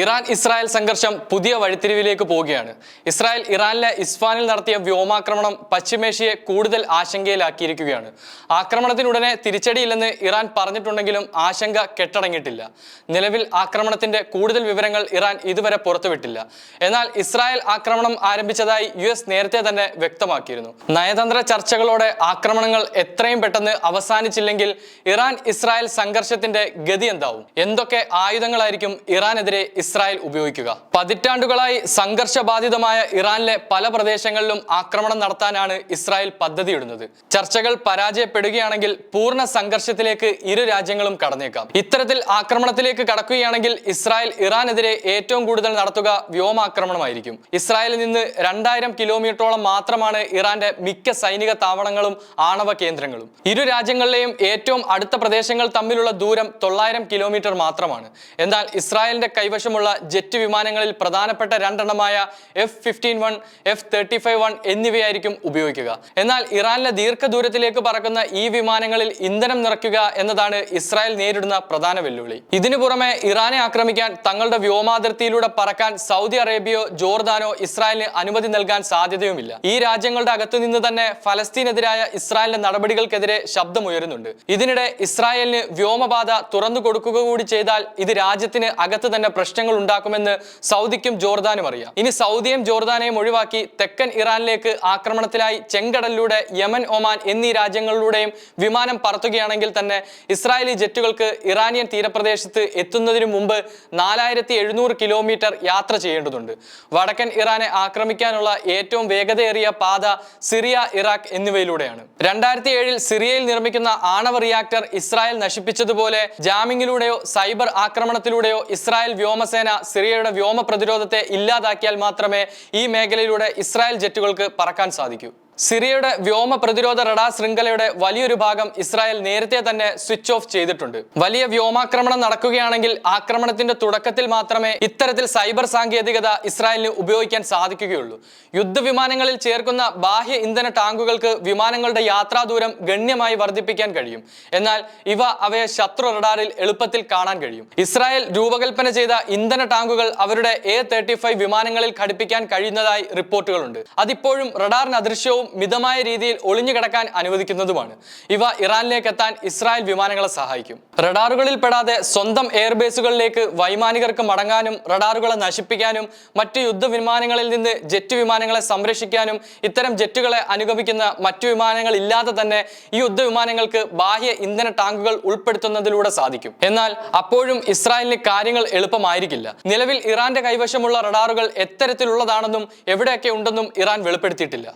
Iran Israel സംഘർഷം പുതിയ വഴിത്തിരിവിലേക്ക് പോവുകയാണ്. ഇസ്രായേൽ ഇറാനിലെ ഇസ്ഫാനിൽ നടത്തിയ വ്യോമാക്രമണം പശ്ചിമേഷ്യയെ കൂടുതൽ ആശങ്കയിലാക്കിയിരിക്കുകയാണ്. ആക്രമണത്തിനുടനെ തിരിച്ചടിയില്ലെന്ന് ഇറാൻ പറഞ്ഞിട്ടുണ്ടെങ്കിലും ആശങ്ക കെട്ടടങ്ങിയിട്ടില്ല. നിലവിൽ ആക്രമണത്തിന്റെ കൂടുതൽ വിവരങ്ങൾ ഇറാൻ ഇതുവരെ പുറത്തുവിട്ടില്ല. എന്നാൽ ഇസ്രായേൽ ആക്രമണം ആരംഭിച്ചതായി യു എസ് നേരത്തെ തന്നെ വ്യക്തമാക്കിയിരുന്നു. നയതന്ത്ര ചർച്ചകളോടെ ആക്രമണങ്ങൾ എത്രയും പെട്ടെന്ന് അവസാനിച്ചില്ലെങ്കിൽ ഇറാൻ ഇസ്രായേൽ സംഘർഷത്തിന്റെ ഗതി എന്താവും? എന്തൊക്കെ ആയുധങ്ങളായിരിക്കും ഇറാനെതിരെ ഇസ്രായേൽ ഉപയോഗിക്കുക. പതിറ്റാണ്ടുകളായി സംഘർഷബാധിതമായ ഇറാനിലെ പല പ്രദേശങ്ങളിലും ആക്രമണം നടത്താനാണ് ഇസ്രായേൽ പദ്ധതിയിടുന്നത്. ചർച്ചകൾ പരാജയപ്പെടുകയാണെങ്കിൽ പൂർണ സംഘർഷത്തിലേക്ക് ഇരു രാജ്യങ്ങളും കടന്നേക്കാം. ഇത്തരത്തിൽ ആക്രമണത്തിലേക്ക് കടക്കുകയാണെങ്കിൽ ഇസ്രായേൽ ഇറാനെതിരെ ഏറ്റവും കൂടുതൽ നടത്തുക വ്യോമാക്രമണമായിരിക്കും. ഇസ്രായേലിൽ നിന്ന് രണ്ടായിരം കിലോമീറ്ററോളം മാത്രമാണ് ഇറാന്റെ മിക്ക സൈനിക താവളങ്ങളും ആണവ കേന്ദ്രങ്ങളും. ഇരു രാജ്യങ്ങളിലെയും ഏറ്റവും അടുത്ത പ്രദേശങ്ങൾ തമ്മിലുള്ള ദൂരം തൊള്ളായിരം കിലോമീറ്റർ മാത്രമാണ്. എന്നാൽ ഇസ്രായേലിന്റെ കൈവശമുള്ള ജെറ്റ് വിമാനങ്ങളിൽ പ്രധാനപ്പെട്ട രണ്ടെണ്ണമായ F fifteen one F thirty five one എന്നിവയായിരിക്കും ഉപയോഗിക്കുക. എന്നാൽ ഇറാനിലെ ദീർഘദൂരത്തിലേക്ക് പറക്കുന്ന ഈ വിമാനങ്ങളിൽ ഇന്ധനം നിറയ്ക്കുക എന്നതാണ് ഇസ്രായേൽ നേരിടുന്ന പ്രധാന വെല്ലുവിളി. ഇതിനു പുറമെ ഇറാനെ ആക്രമിക്കാൻ തങ്ങളുടെ വ്യോമാതിർത്തിയിലൂടെ പറക്കാൻ സൗദി അറേബ്യയോ ജോർദാനോ ഇസ്രായേലിന് അനുമതി നൽകാൻ സാധ്യതയുമില്ല. ഈ രാജ്യങ്ങളുടെ അകത്തുനിന്ന് തന്നെ ഫലസ്തീനെതിരായ ഇസ്രായേലിന്റെ നടപടികൾക്കെതിരെ ശബ്ദമുയരുന്നുണ്ട്. ഇതിനിടെ ഇസ്രായേലിന് വ്യോമപാത തുറന്നു കൊടുക്കുക കൂടി ചെയ്താൽ ഇത് രാജ്യത്തിന് അകത്ത് തന്നെ പ്രശ്നങ്ങൾ ഉണ്ടാക്കുമെന്ന് സൗദിക്കും ജോർദാനും അറിയാം. ഇനി സൗദിയും ജോർദാനെയും ഒഴിവാക്കി തെക്കൻ ഇറാനിലേക്ക് ആക്രമണത്തിലായി ചെങ്കടലിലൂടെ യമൻ ഒമാൻ എന്നീ രാജ്യങ്ങളിലൂടെയും വിമാനം പറത്തുകയാണെങ്കിൽ തന്നെ ഇസ്രായേലി ജെറ്റുകൾക്ക് ഇറാനിയൻ തീരപ്രദേശത്ത് എത്തുന്നതിന് മുമ്പ് നാലായിരത്തി എഴുന്നൂറ് കിലോമീറ്റർ യാത്ര ചെയ്യേണ്ടതുണ്ട്. വടക്കൻ ഇറാനെ ആക്രമിക്കാനുള്ള ഏറ്റവും വേഗതയേറിയ പാത സിറിയ ഇറാഖ് എന്നിവയിലൂടെയാണ്. രണ്ടായിരത്തി ഏഴിൽ സിറിയയിൽ നിർമ്മിക്കുന്ന ആണവ റിയാക്ടർ ഇസ്രായേൽ നശിപ്പിച്ചതുപോലെ ജാമിങ്ങിലൂടെയോ സൈബർ ആക്രമണത്തിലൂടെയോ ഇസ്രായേൽ വ്യോമസേന സിറിയയുടെ വ്യോമ പ്രതിരോധത്തെ ഇല്ലാതാക്കിയാൽ മാത്രമേ ഈ മേഖലയിലൂടെ ഇസ്രായേൽ ജെറ്റുകൾക്ക് പറക്കാൻ സാധിക്കൂ. സിറിയയുടെ വ്യോമ പ്രതിരോധ റഡാർ ശൃംഖലയുടെ വലിയൊരു ഭാഗം ഇസ്രായേൽ നേരത്തെ തന്നെ സ്വിച്ച് ഓഫ് ചെയ്തിട്ടുണ്ട്. വലിയ വ്യോമാക്രമണം നടക്കുകയാണെങ്കിൽ ആക്രമണത്തിന്റെ തുടക്കത്തിൽ മാത്രമേ ഇത്തരത്തിൽ സൈബർ സാങ്കേതികത ഇസ്രായേലിന് ഉപയോഗിക്കാൻ സാധിക്കുകയുള്ളൂ. യുദ്ധവിമാനങ്ങളിൽ ചേർക്കുന്ന ബാഹ്യ ഇന്ധന ടാങ്കുകൾക്ക് വിമാനങ്ങളുടെ യാത്രാ ദൂരം ഗണ്യമായി വർദ്ധിപ്പിക്കാൻ കഴിയും. എന്നാൽ ഇവ അവയെ ശത്രു റഡാറിൽ എളുപ്പത്തിൽ കാണാൻ കഴിയും. ഇസ്രായേൽ രൂപകൽപ്പന ചെയ്ത ഇന്ധന ടാങ്കുകൾ അവരുടെ എ തേർട്ടി വിമാനങ്ങളിൽ ഘടിപ്പിക്കാൻ കഴിയുന്നതായി റിപ്പോർട്ടുകളുണ്ട്. അതിപ്പോഴും റഡാറിന് അദൃശ്യവും മിതമായ രീതിയിൽ ഒളിഞ്ഞു കിടക്കാൻ അനുവദിക്കുന്നതുമാണ്. ഇവ ഇറാനിലേക്ക് എത്താൻ ഇസ്രായേൽ വിമാനങ്ങളെ സഹായിക്കും. റഡാറുകളിൽ പെടാതെ സ്വന്തം എയർബേസുകളിലേക്ക് വൈമാനികർക്ക് മടങ്ങാനും റഡാറുകളെ നശിപ്പിക്കാനും മറ്റു യുദ്ധവിമാനങ്ങളിൽ നിന്ന് ജെറ്റ് വിമാനങ്ങളെ സംരക്ഷിക്കാനും ഇത്തരം ജെറ്റുകളെ അനുഗമിക്കുന്ന മറ്റു വിമാനങ്ങൾ ഇല്ലാതെ തന്നെ ഈ യുദ്ധവിമാനങ്ങൾക്ക് ബാഹ്യ ഇന്ധന ടാങ്കുകൾ ഉൾപ്പെടുത്തുന്നതിലൂടെ സാധിക്കും. എന്നാൽ അപ്പോഴും ഇസ്രായേലിന് കാര്യങ്ങൾ എളുപ്പമായിരിക്കില്ല. നിലവിൽ ഇറാന്റെ കൈവശമുള്ള റഡാറുകൾ എത്തരത്തിലുള്ളതാണെന്നും എവിടെയൊക്കെ ഉണ്ടെന്നും ഇറാൻ വെളിപ്പെടുത്തിയിട്ടില്ല.